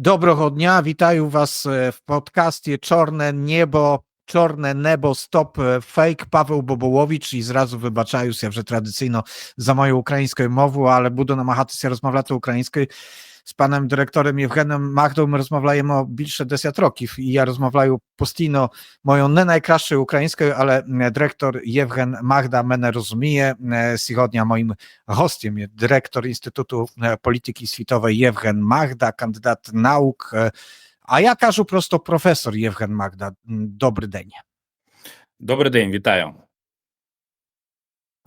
Доброго дня, вітаю вас е, в подкасті Чорне Небо, Чорне Небо Стоп е, Фейк. Павел Боболович і зразу вибачаюся вже традиційно за мою українською мову, але буду намагатися розмовляти українською. З паном директором Євгеном Магдою ми розмовляємо більше 10 років, і я розмовляю постійно моєю не найкращою українською, але м, директор Євген Магда мене розуміє. Е, Сьогодні моїм гостем є директор Інституту е, політики світової Євген Магда, кандидат наук. е, А я кажу просто професор Євген Магда. М, Добрий день. Добрий день, вітаю.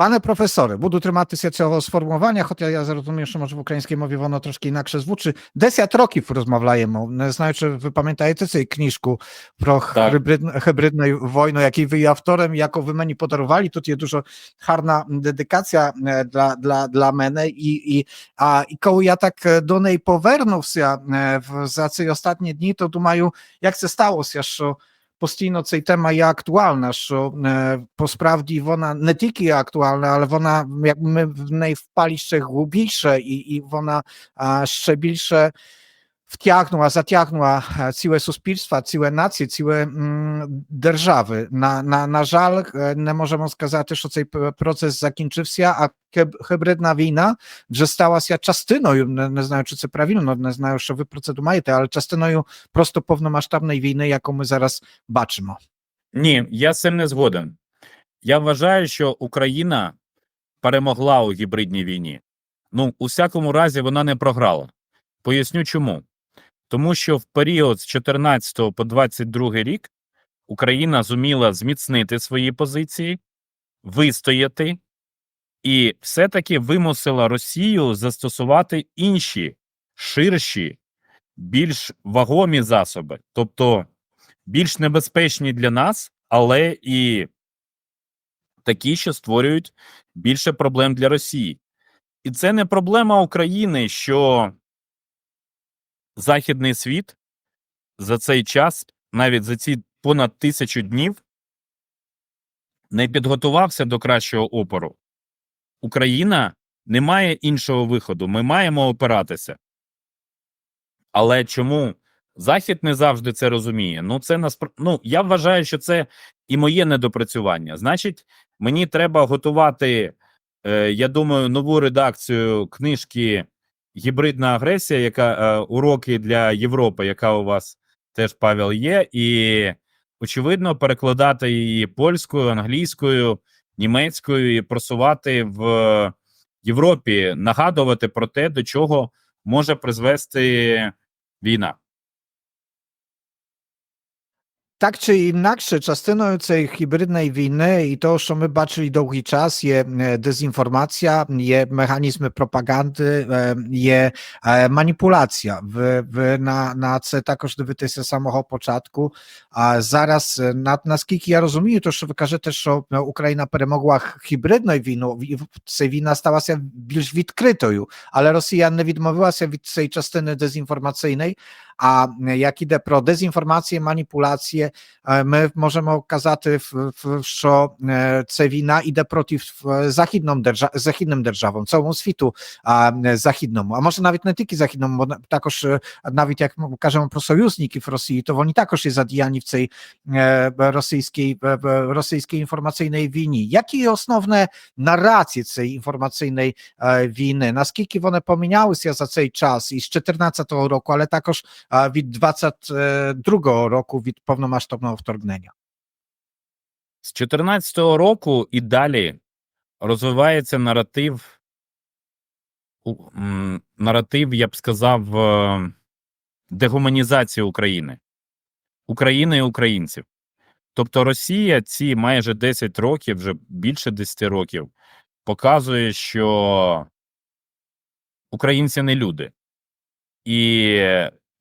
Panie profesorze, буду триматися цього сформування, хоча я зрозумів, що може в українській мові воно трошки інакше звучить. 10 років розмовляємо. Не знаю, чи ви пам'ятаєте цю книжку про Так. гібридну, гібридну війну, який ви є автором, яку ви мені подарували. Тут є дуже гарна дедикація е, для, для, для мене. І, і, а, і коли я так е, до неї повернувся е, в, за ці останні дні, то думаю, як це сталося, що постійно ця тема є актуальна, що е, посправді вона не тільки є актуальна, але вона як ми в неї впали ще втягнула, затягнула ціле ціле нації, ціле м, держави. На, на, на жаль, не можемо сказати, що цей процес закінчився, а гібридна війна вже сталася частиною, не, не знаю, чи це правильно, не знаю, що ви про це думаєте, але частиною просто повномасштабної війни, яку ми зараз бачимо. Ні, я з цим не згоден. Я вважаю, що Україна перемогла у гібридній війні. Ну, у всякому разі, вона не програла. Поясню чому. Тому що в період з 14 по 22 рік Україна зуміла зміцнити свої позиції, вистояти і все-таки вимусила Росію застосувати інші ширші, більш вагомі засоби, тобто більш небезпечні для нас, але і такі, що створюють більше проблем для Росії. І це не проблема України, що Західний світ за цей час, навіть за ці понад тисячу днів, не підготувався до кращого опору. Україна не має іншого виходу. Ми маємо опиратися. Але чому Захід не завжди це розуміє? Ну, це наспр... ну, я вважаю, що це і моє недопрацювання. Значить, мені треба готувати, е, я думаю, нову редакцію книжки Гібридна агресія, яка е, уроки для Європи, яка у вас теж Павел є, і очевидно перекладати її польською, англійською, німецькою і просувати в Європі, нагадувати про те, до чого може призвести війна. Так чи інакше, частиною цієї гібридної війни і того, що ми бачили довгий час, є е, дезінформація, є механізми пропаганди, е, є е, маніпуляція. Ви, ви на, на це також дивитеся з самого початку. А зараз, е, на, наскільки я розумію, то що ви кажете, що е, Україна перемогла гібридну війну, і ця війна сталася більш відкритою, але Росія не відмовилася від цієї частини дезінформаційної, а е, як іде про дезінформацію, маніпуляцію, е, ми можемо казати, в- в- що е, це війна іде проти е, західним, держа, західним державам, цілому світу а, е, західному, а може навіть не тільки західному, бо на- також е, навіть як ми кажемо про союзників Росії, то вони також є задіяні в цій е, російській, е, в російській інформаційній війні. Які є основні нарації цієї інформаційної е, війни? Наскільки вони помінялися за цей час із 2014 року, але також а, від 22 року від повномасштабного вторгнення. З 14-го року і далі розвивається наратив, наратив, я б сказав, дегуманізації України, України і українців. Тобто Росія ці майже 10 років, вже більше 10 років, показує, що українці не люди. І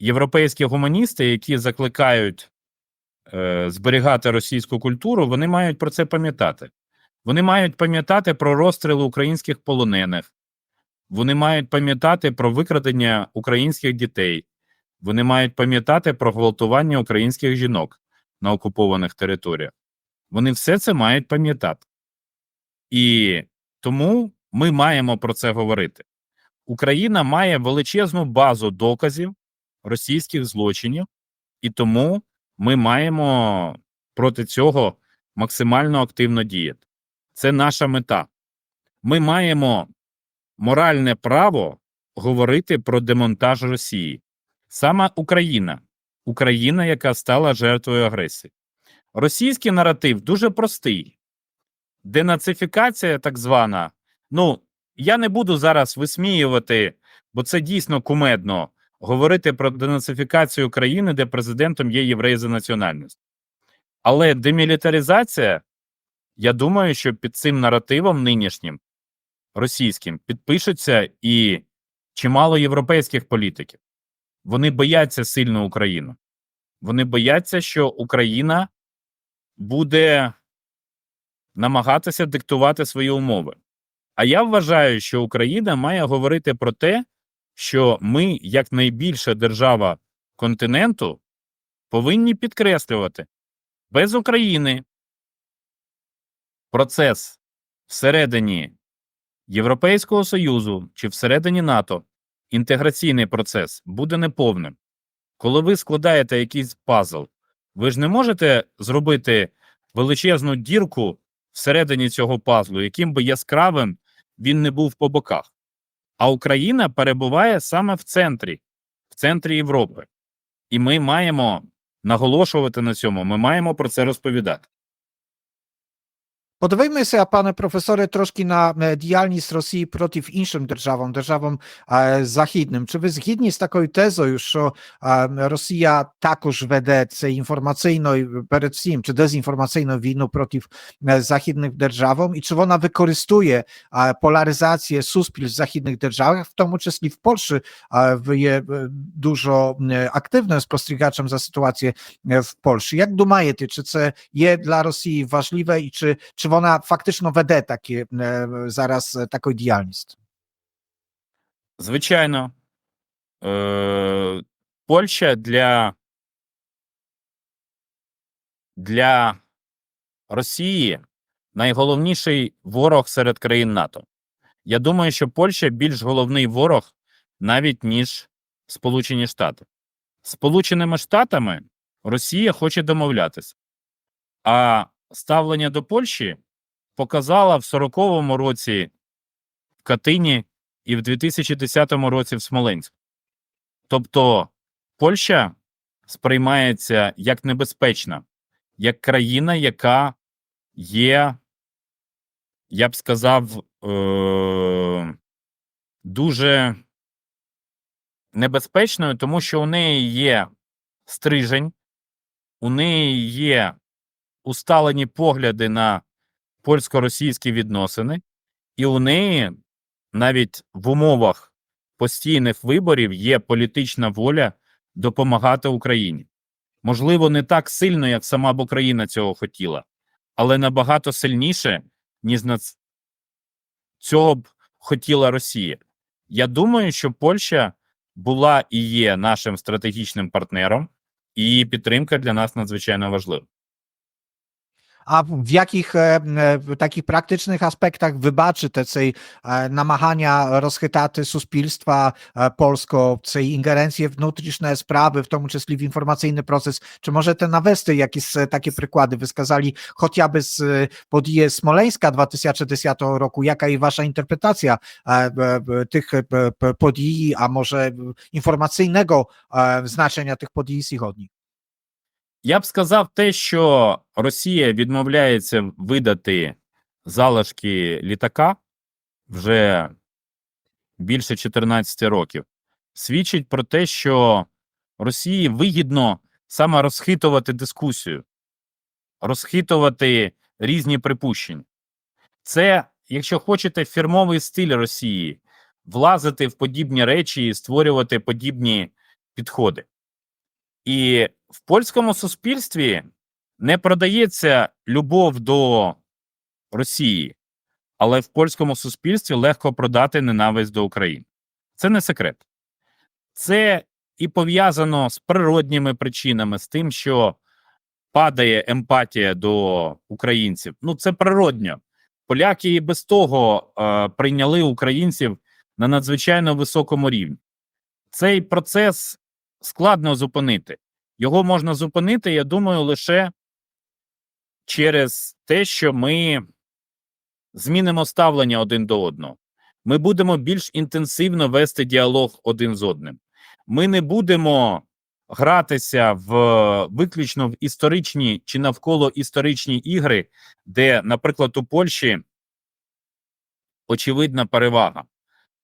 європейські гуманісти, які закликають е, зберігати російську культуру, вони мають про це пам'ятати. Вони мають пам'ятати про розстріли українських полонених, вони мають пам'ятати про викрадення українських дітей, вони мають пам'ятати про гвалтування українських жінок на окупованих територіях. Вони все це мають пам'ятати. І тому ми маємо про це говорити. Україна має величезну базу доказів російських злочинів, і тому ми маємо проти цього максимально активно діяти. Це наша мета. Ми маємо моральне право говорити про демонтаж Росії. Саме Україна, Україна, яка стала жертвою агресії. Російський наратив дуже простий. Денацифікація, так звана. Ну, я не буду зараз висміювати, бо це дійсно кумедно говорити про денацифікацію країни, де президентом є єврей за національністю. Але демілітаризація, я думаю, що під цим наративом нинішнім російським підпишуться і чимало європейських політиків. Вони бояться сильну Україну. Вони бояться, що Україна буде намагатися диктувати свої умови. А я вважаю, що Україна має говорити про те, що ми, як найбільша держава континенту, повинні підкреслювати без України процес всередині Європейського Союзу чи всередині НАТО, інтеграційний процес буде неповним. Коли ви складаєте якийсь пазл, ви ж не можете зробити величезну дірку всередині цього пазлу, яким би яскравим він не був по боках. А Україна перебуває саме в центрі, в центрі Європи. І ми маємо наголошувати на цьому, ми маємо про це розповідати. Подивимося, пане професоре, трошки на е, діяльність Росії проти іншим державам, державам е, західним. Чи ви згідні з такою тезою, що е, Росія також веде це інформаційно, і передусім, чи дезінформаційну війну проти е, західних держав, і чи вона використовує е, поляризацję суспільств в західних державах, в тому числі в Польщі е, ви є е, дуже е, активним спостерігачем за ситуацію е, в Польщі. Як думаєте, чи це є для Росії важливе і чи, чи вона фактично веде такі зараз таку діяльність? Звичайно, е, Польща для, для Росії найголовніший ворог серед країн НАТО. Я думаю, що Польща більш головний ворог навіть ніж Сполучені Штати. Сполученими Штатами Росія хоче домовлятися, а ставлення до Польщі показала в 40-му році в Катині і в 2010 році в Смоленську. Тобто Польща сприймається як небезпечна, як країна, яка є, я б сказав, е- дуже небезпечною, тому що у неї є стрижень, у неї є усталені погляди на польсько-російські відносини, і у неї навіть в умовах постійних виборів є політична воля допомагати Україні. Можливо, не так сильно, як сама б Україна цього хотіла, але набагато сильніше, ніж на цього б хотіла Росія. Я думаю, що Польща була і є нашим стратегічним партнером, і її підтримка для нас надзвичайно важлива. A w jakich e, e, takich praktycznych aspektach wybaczyte цей e, намагання розхитати суспільства e, польського, цей інгеренції в внутрішні справи, в тому числі в інформаційний процес? Чи можете навести якісь е, такі приклади? Ви сказали, хоча з е, події Смоленська 2010 року, яка і ваша інтерпретація е, е, е, тих е, п- подій, а може е, інформаційного е, значення тих подій сьогодні? Я б сказав те, що Росія відмовляється видати залишки літака вже більше 14 років, свідчить про те, що Росії вигідно саме розхитувати дискусію, розхитувати різні припущення. Це, якщо хочете, фірмовий стиль Росії влазити в подібні речі і створювати подібні підходи. І в польському суспільстві не продається любов до Росії, але в польському суспільстві легко продати ненависть до України. Це не секрет. Це і пов'язано з природніми причинами, з тим, що падає емпатія до українців. Ну, це природньо. Поляки і без того е, прийняли українців на надзвичайно високому рівні. Цей процес складно зупинити. Його можна зупинити, я думаю, лише через те, що ми змінимо ставлення один до одного. Ми будемо більш інтенсивно вести діалог один з одним. Ми не будемо гратися в виключно в історичні чи навколо історичні ігри, де, наприклад, у Польщі очевидна перевага.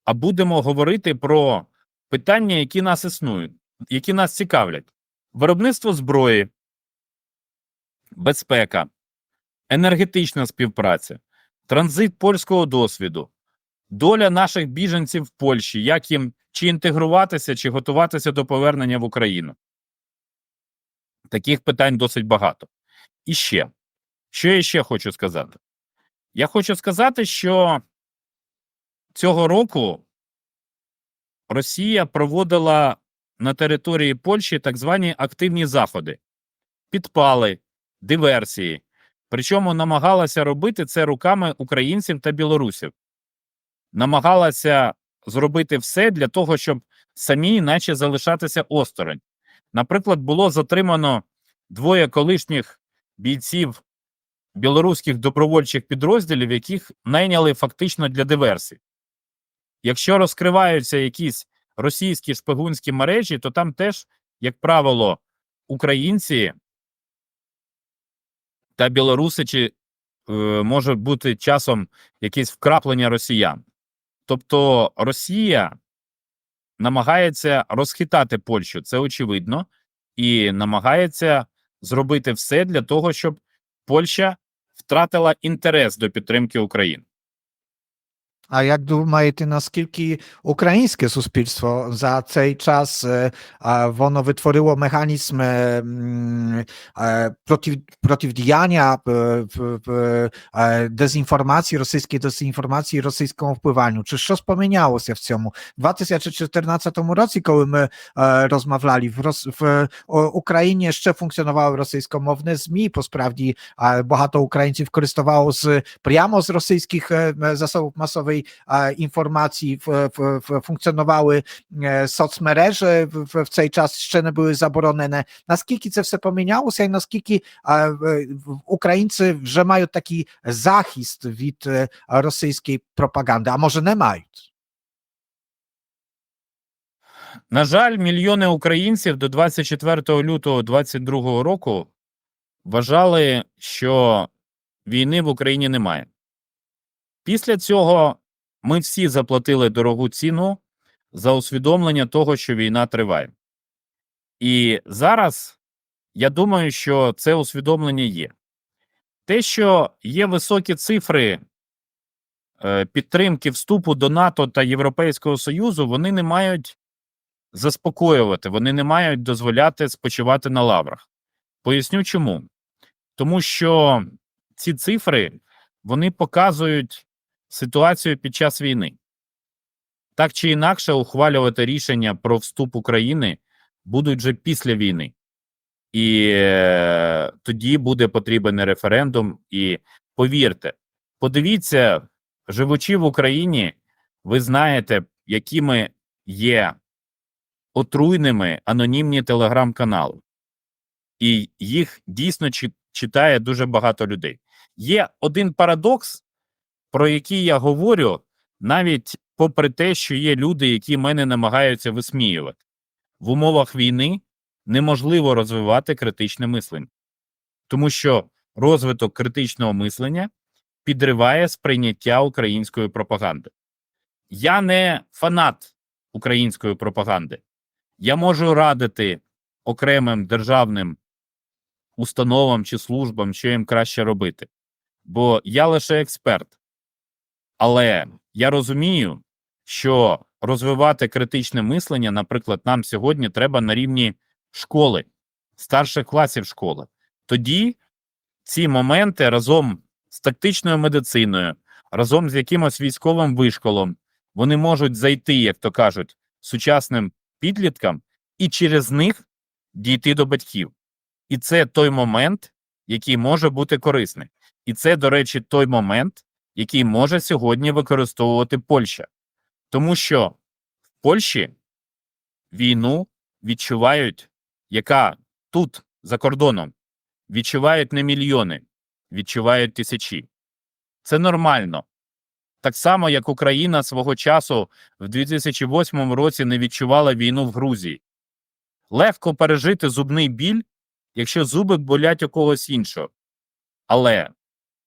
А будемо говорити про питання, які нас існують, які нас цікавлять: виробництво зброї, безпека, енергетична співпраця, транзит польського досвіду, доля наших біженців в Польщі, як їм чи інтегруватися, чи готуватися до повернення в Україну. Таких питань досить багато. І ще, що я ще хочу сказати? Я хочу сказати, що цього року Росія проводила на території Польщі так звані активні заходи, підпали, диверсії. Причому намагалася робити це руками українців та білорусів. Намагалася зробити все для того, щоб самі, наче залишатися осторонь. Наприклад, було затримано двоє колишніх бійців білоруських добровольчих підрозділів, яких найняли фактично для диверсій. Якщо розкриваються якісь російські шпигунські мережі, то там теж, як правило, українці та білоруси чи е, може бути часом якесь вкраплення росіян. Тобто Росія намагається розхитати Польщу, це очевидно, і намагається зробити все для того, щоб Польща втратила інтерес до підтримки України. А як думаєте, наскільки українське суспільство за цей час е, а, воно витворило механізм е, м, е, проти, протидіяння е, в- в- е, дезінформації, російській дезінформації, російському впливанню? Чи щось помінялося в цьому? У 2014 році, коли ми е, розмовляли, в, Рос, в о, Україні ще функціонували російськомовні ЗМІ, по справді а, багато українців користувало з прямо з російських е, засобів інформації, в, в, в, функціонували е, соцмережі в, в, в цей час ще не були заборонені. Наскільки це все помінялося, і наскільки українці вже мають такий захист від російської пропаганди, а може не мають? На жаль, мільйони українців до 24 лютого 2022 року вважали, що війни в Україні немає. Pісля цього ми всі заплатили дорогу ціну за усвідомлення того, що війна триває. І зараз я думаю, що це усвідомлення є. Те, що є високі цифри е, підтримки вступу до НАТО та Європейського Союзу, вони не мають заспокоювати, вони не мають дозволяти спочивати на лаврах. Поясню чому. Тому що ці цифри вони показують ситуацію під час війни. Так чи інакше, ухвалювати рішення про вступ України будуть вже після війни. І е, тоді буде потрібен референдум. І повірте, подивіться, живучи в Україні, ви знаєте, якими є отруйними анонімні телеграм-канали. І їх дійсно читає дуже багато людей. Є один парадокс, про який я говорю, навіть попри те, що є люди, які мене намагаються висміювати. В умовах війни неможливо розвивати критичне мислення, тому що розвиток критичного мислення підриває сприйняття української пропаганди. Я не фанат української пропаганди. Я можу радити окремим державним установам чи службам, що їм краще робити, бо я лише експерт. Але я розумію, що розвивати критичне мислення, наприклад, нам сьогодні треба на рівні школи, старших класів школи. Тоді ці моменти разом з тактичною медициною, разом з якимось військовим вишколом, вони можуть зайти, як то кажуть, сучасним підліткам і через них дійти до батьків. І це той момент, який може бути корисний. І це, до речі, той момент, який може сьогодні використовувати Польща. Тому що в Польщі війну відчувають, яка тут за кордоном відчувають не мільйони, відчувають тисячі. Це нормально. Так само, як Україна свого часу в 2008 році не відчувала війну в Грузії. Легко пережити зубний біль, якщо зуби болять у когось іншого. Але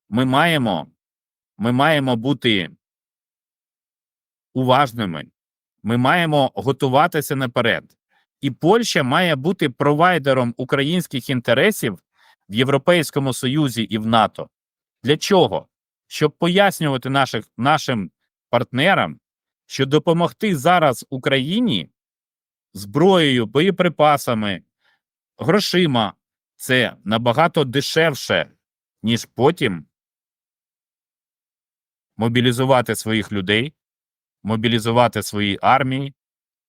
ми маємо, ми маємо бути уважними, ми маємо готуватися наперед. І Польща має бути провайдером українських інтересів в Європейському Союзі і в НАТО. Для чого? Щоб пояснювати наших, нашим партнерам, що допомогти зараз Україні зброєю, боєприпасами, грошима це набагато дешевше, ніж потім мобілізувати своїх людей, мобілізувати свої армії,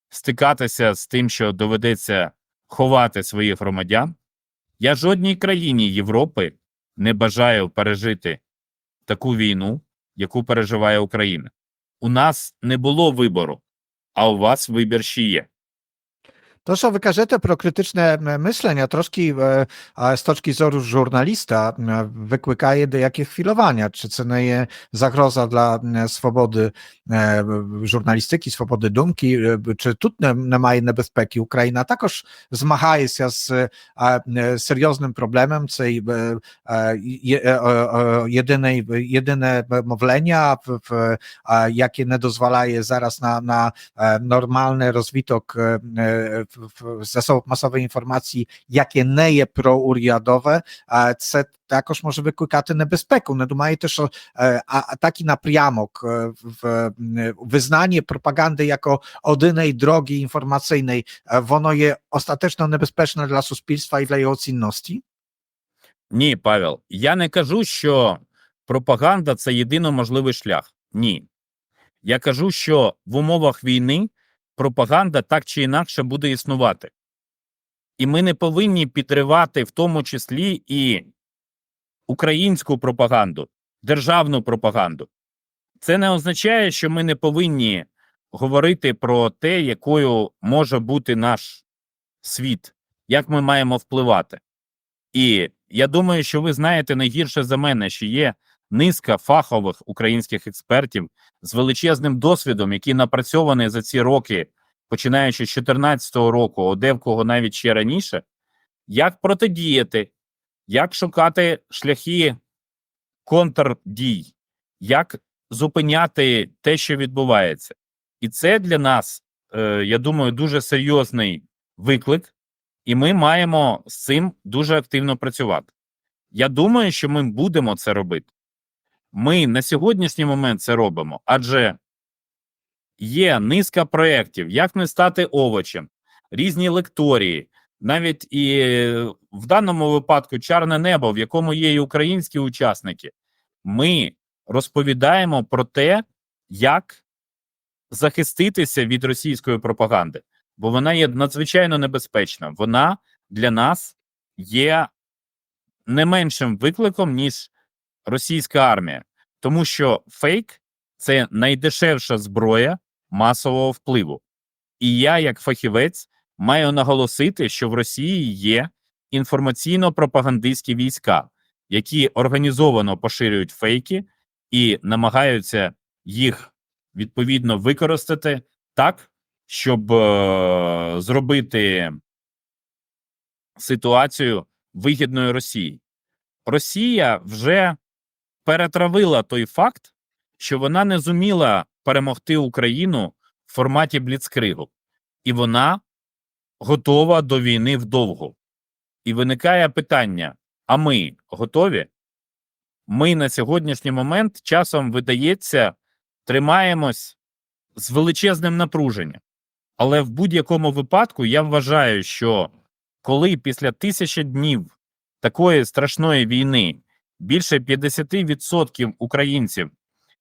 стикатися з тим, що доведеться ховати своїх громадян. Я жодній країні Європи не бажаю пережити таку війну, яку переживає Україна. У нас не було вибору, а у вас вибір ще є. To, що ви кажете про критичне м, мислення, трошки е, а, з точки зору журналіста м, викликає деякі хвилювання. Чи це не є загроза для м, свободи е, журналістики, свободи думки? Е, Чи тут не, немає небезпеки? Україна також змагається з е, е, серйозним проблемом. Це е, е, є- е, е, єдине, єдине мовлення, в- в, е, яке не дозволяє зараз на, на е, нормальний розвиток засобів масової інформації, яке не є проурядове, це також може викликати небезпеку. Не що е, а, а такий напрямок е, в е, jako єдиної drogi інформаційної, е, воно є остаточно небезпечне для суспільства і для його цінності? Ні, Павел, я не кажу, що пропаганда це єдино можливий шлях. Ні. Я кажу, що в умовах війни пропаганда так чи інакше буде існувати. І ми не повинні підривати в тому числі і українську пропаганду, державну пропаганду. Це не означає, що ми не повинні говорити про те, якою може бути наш світ, як ми маємо впливати. І я думаю, що ви знаєте не гірше за мене, що є низка фахових українських експертів з величезним досвідом, які напрацьовані за ці роки, починаючи з 2014 року, а де в кого навіть ще раніше, як протидіяти, як шукати шляхи контрдій, як зупиняти те, що відбувається. І це для нас, е, я думаю, дуже серйозний виклик, і ми маємо з цим дуже активно працювати. Я думаю, що ми будемо це робити. Ми на сьогоднішній момент це робимо, адже є низка проєктів, як не стати овочем, різні лекторії, навіть і е, в даному випадку чарне небо, в якому є і українські учасники. Ми розповідаємо про те, як захиститися від російської пропаганди, бо вона є надзвичайно небезпечна. Вона для нас є не меншим викликом, ніж російська армія, тому що фейк це найдешевша зброя масового впливу. І я, як фахівець, маю наголосити, що в Росії є інформаційно-пропагандистські війська, які організовано поширюють фейки і намагаються їх відповідно використати так, щоб е, зробити ситуацію вигідною Росії. Росія вже перетравила той факт, що вона не зуміла перемогти Україну в форматі бліцкригу, і вона готова до війни вдовго. І виникає питання: а ми готові? Ми на сьогоднішній момент часом видається, тримаємось з величезним напруженням. Але в будь-якому випадку я вважаю, що коли після тисячі днів такої страшної війни більше 50% українців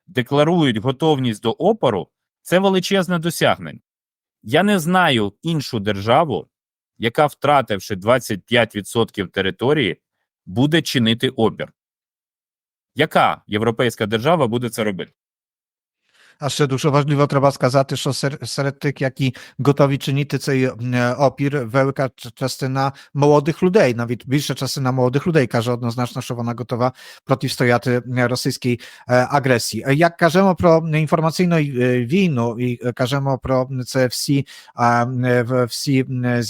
декларують готовність до опору, це величезне досягнення. Я не знаю іншу державу, яка, втративши 25% території, буде чинити опір. Яка європейська держава буде це робити? А ще дуже важливо треба сказати, що сер- серед тих, які готові чинити цей е, опір, велика ч- частина молодих людей, навіть більша частина молодих людей каже однозначно, що вона готова протистояти е, російській е, агресії. Е, Як кажемо про інформаційну е, війну і е, кажемо про це всі, а, е, в- всі е,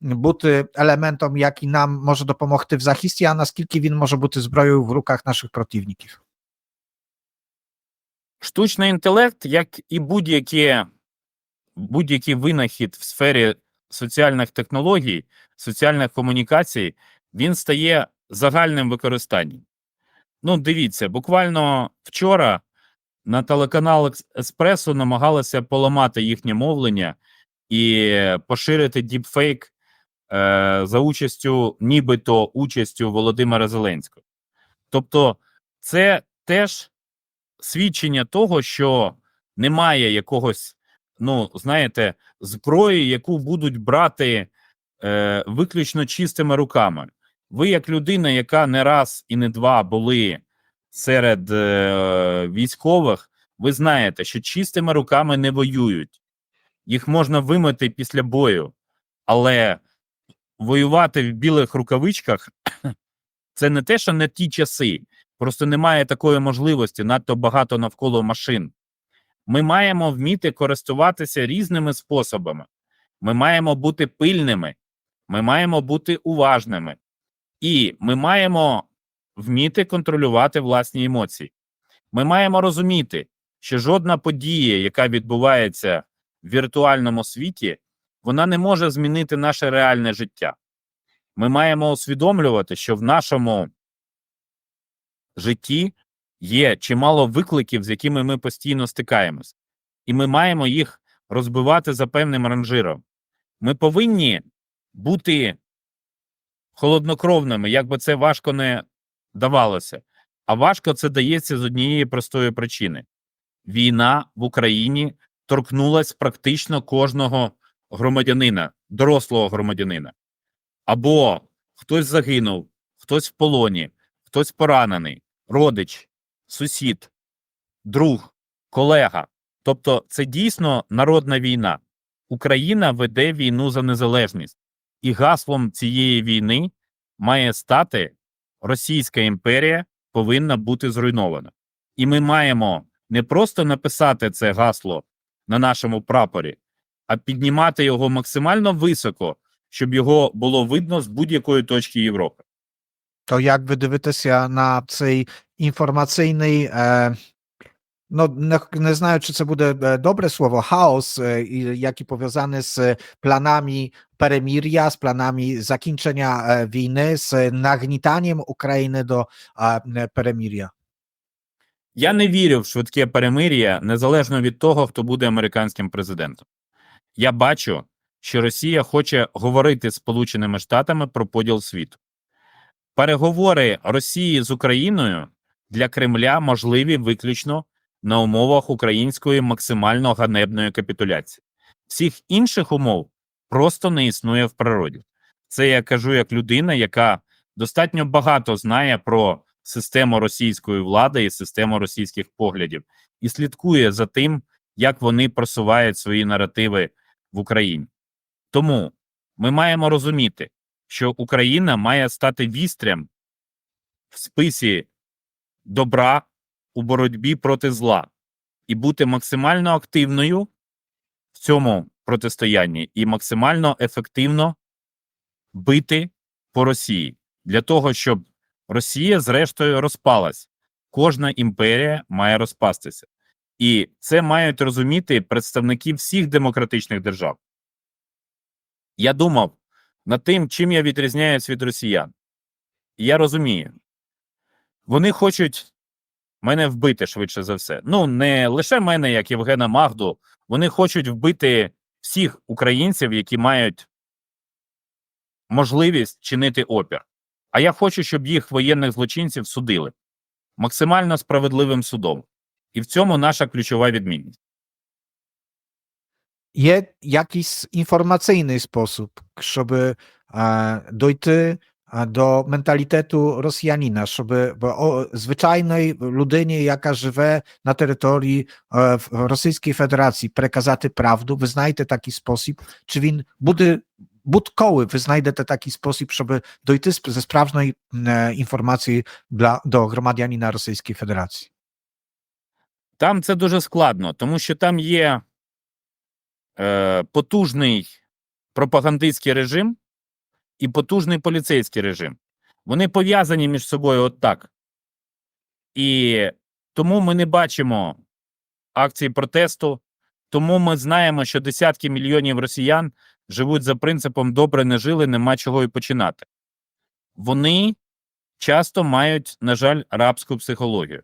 бути елементом, який нам може допомогти в захисті, а наскільки він може бути зброєю в руках наших противників? Штучний інтелект, як і будь-який винахід в сфері соціальних технологій, соціальних комунікацій, він стає загальним використанням. Ну, дивіться, буквально вчора на телеканал Еспресо намагалися поламати їхнє мовлення і поширити діпфейк за участю, нібито участю Володимира Зеленського. Тобто, це теж свідчення того, що немає якогось, ну, знаєте, зброї, яку будуть брати е, виключно чистими руками. Ви, як людина, яка не раз і не два були серед е, військових, ви знаєте, що чистими руками не воюють. Їх можна вимити після бою, але воювати в білих рукавичках це не те, що не ті часи. Просто немає такої можливості, надто багато навколо машин. Ми маємо вміти користуватися різними способами. Ми маємо бути пильними, ми маємо бути уважними, і ми маємо вміти контролювати власні емоції. Ми маємо розуміти, що жодна подія, яка відбувається в віртуальному світі, вона не може змінити наше реальне життя. Ми маємо усвідомлювати, що в нашому житті є чимало викликів, з якими ми постійно стикаємось, і ми маємо їх розбивати за певним ранжиром. Ми повинні бути холоднокровними, як би це важко не давалося. А важко це дається з однієї простої причини: війна в Україні торкнулась практично кожного громадянина, дорослого громадянина. Або хтось загинув, хтось в полоні, хтось поранений, родич, сусід, друг, колега. Тобто, це дійсно народна війна. Україна веде війну за незалежність, і гаслом цієї війни має стати Російська імперія повинна бути зруйнована. І ми маємо не просто написати це гасло на нашому прапорі, а піднімати його максимально високо, щоб його було видно з будь-якої точки Європи. To jak wy дивитеся на цей інформаційний, е, ну не, не знаю, чи це буде е, добре слово, хаос, е, і- який пов'язаний з планами перемир'я, з планами закінчення е, війни, з нагнітанням України до перемир'я. Я не вірю в швидке перемир'я незалежно від того, хто буде американським президентом. Я бачу, що Росія хоче говорити з Сполученими Штатами про поділ світу. Переговори Росії з Україною для Кремля можливі виключно на умовах української максимально ганебної капітуляції. Всіх інших умов просто не існує в природі. Це я кажу як людина, яка достатньо багато знає про систему російської влади і систему російських поглядів, і слідкує за тим, як вони просувають свої наративи в Україні. Тому ми маємо розуміти, що Україна має стати вістрям в списі добра у боротьбі проти зла і бути максимально активною в цьому протистоянні і максимально ефективно бити по Росії для того, щоб Росія, зрештою, розпалась. Кожна імперія має розпастися. І це мають розуміти представники всіх демократичних держав. Я думав над тим, чим я відрізняюсь від росіян. Я розумію, вони хочуть мене вбити швидше за все. Ну, не лише мене, як Євгена Магду, вони хочуть вбити всіх українців, які мають можливість чинити опір. А я хочу, щоб їх воєнних злочинців судили максимально справедливим судом. І в цьому наша ключова відмінність. Є якийсь інформаційний спосіб, щоб е, дойти а, до менталітету росіянина, щоб о, звичайної людині, яка живе на території е, в- Російської Федерації, переказати правду. Ви знаєте такий спосіб, чи він буде будь-коли ви знайдете такий спосіб, щоб дойти з- ze справжньої е, інформації для, до громадянина Російської Федерації? Там це дуже складно, тому що там є е, потужний пропагандистський режим і потужний поліцейський режим. Вони пов'язані між собою от так. І тому ми не бачимо акцій протесту, тому ми знаємо, що десятки мільйонів росіян живуть за принципом добре не жили, нема чого і починати. Вони часто мають, на жаль, рабську психологію.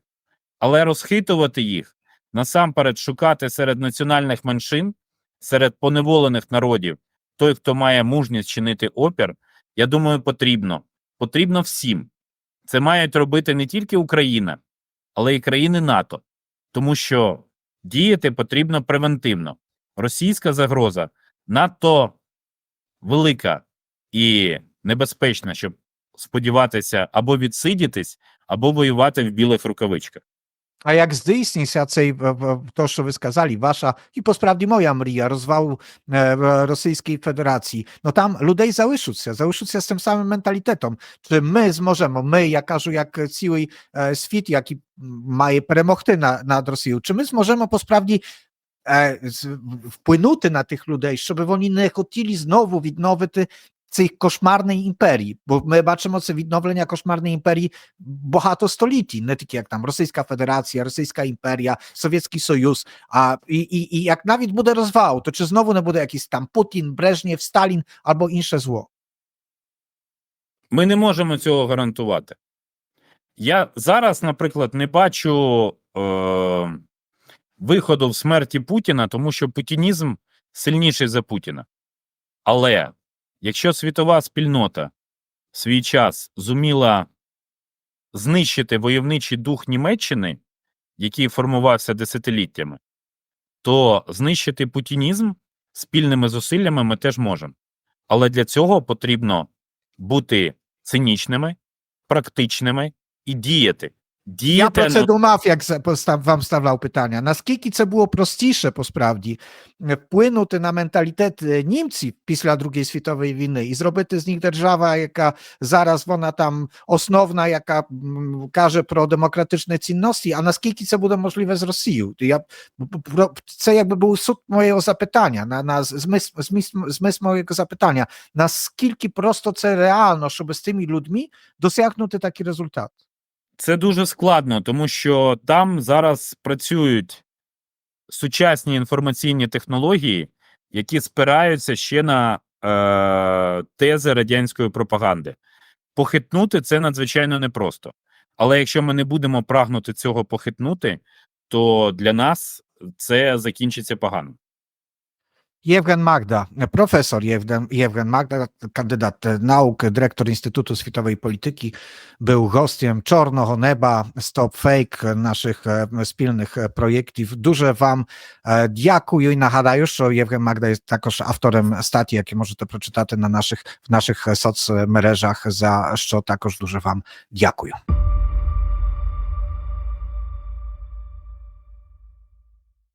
Але розхитувати їх, насамперед шукати серед національних меншин, серед поневолених народів, той, хто має мужність чинити опір, я думаю, потрібно. Потрібно всім. Це мають робити не тільки Україна, але й країни НАТО, тому що діяти потрібно превентивно. Російська загроза надто велика і небезпечна, щоб сподіватися або відсидітись, або воювати в білих рукавичках. A jak zdійсниться цей в- в- то, що ви сказали, ваша і по справді моя мрія розвалу е, в Російської Федерації, ну там людей залишаться, залишаться з тим самим менталітетом. Чи ми зможемо, ми, я кажу, як цілий е, світ, який має перемогти на, над Росією, чи ми зможемо по справді е, з- вплинути на тих цей кошмарної імперії, бо ми бачимо це відновлення кошмарної імперії багато століть, не тільки як там Російська Федерація, Російська імперія, Совєтський Союз. І як навіть буде розвал, то чи знову не буде якийсь там Путін, Брежнєв, Сталін або інше зло? Ми не можемо цього гарантувати. Я зараз, наприклад, не бачу е, виходу в смерті Путіна, тому що путінізм сильніший за Путіна. Але якщо світова спільнота в свій час зуміла знищити войовничий дух Німеччини, який формувався десятиліттями, то знищити путінізм спільними зусиллями ми теж можемо. Але для цього потрібно бути цинічними, практичними і діяти. Я Діяти про це ну, думав, як за- постав- вам ставляв питання. Наскільки це було простіше, по справді, е, вплинути на менталітет е, німців після Другої світової війни і зробити з них держава, яка зараз вона там основна, яка м, каже про демократичні цінності, а наскільки це буде можливе з Росією? Я, б- б- про- це якби був суть моєго запитання, на, на змис, зміст, зміст моєго запитання. Наскільки просто це реально, щоб з тими людьми досягнути такий результат? Це дуже складно, тому що там зараз працюють сучасні інформаційні технології, які спираються ще на е, тези радянської пропаганди. Похитнути це надзвичайно непросто. Але якщо ми не будемо прагнути цього похитнути, то для нас це закінчиться погано. Jewgen Magda, profesor Jewgen, Jewgen Magda, kandydat nauk, dyrektor Instytutu Światowej Polityki, był gościem Czorno Honeba, Stop Fake, naszych e, spilnych e, projektów. Duże Wam e, dziękuję i nachadaję, że Jewgen Magda jest także autorem statii, jakie możecie przeczytać na naszych, w naszych socmereżach, za co także duże Wam dziękuję.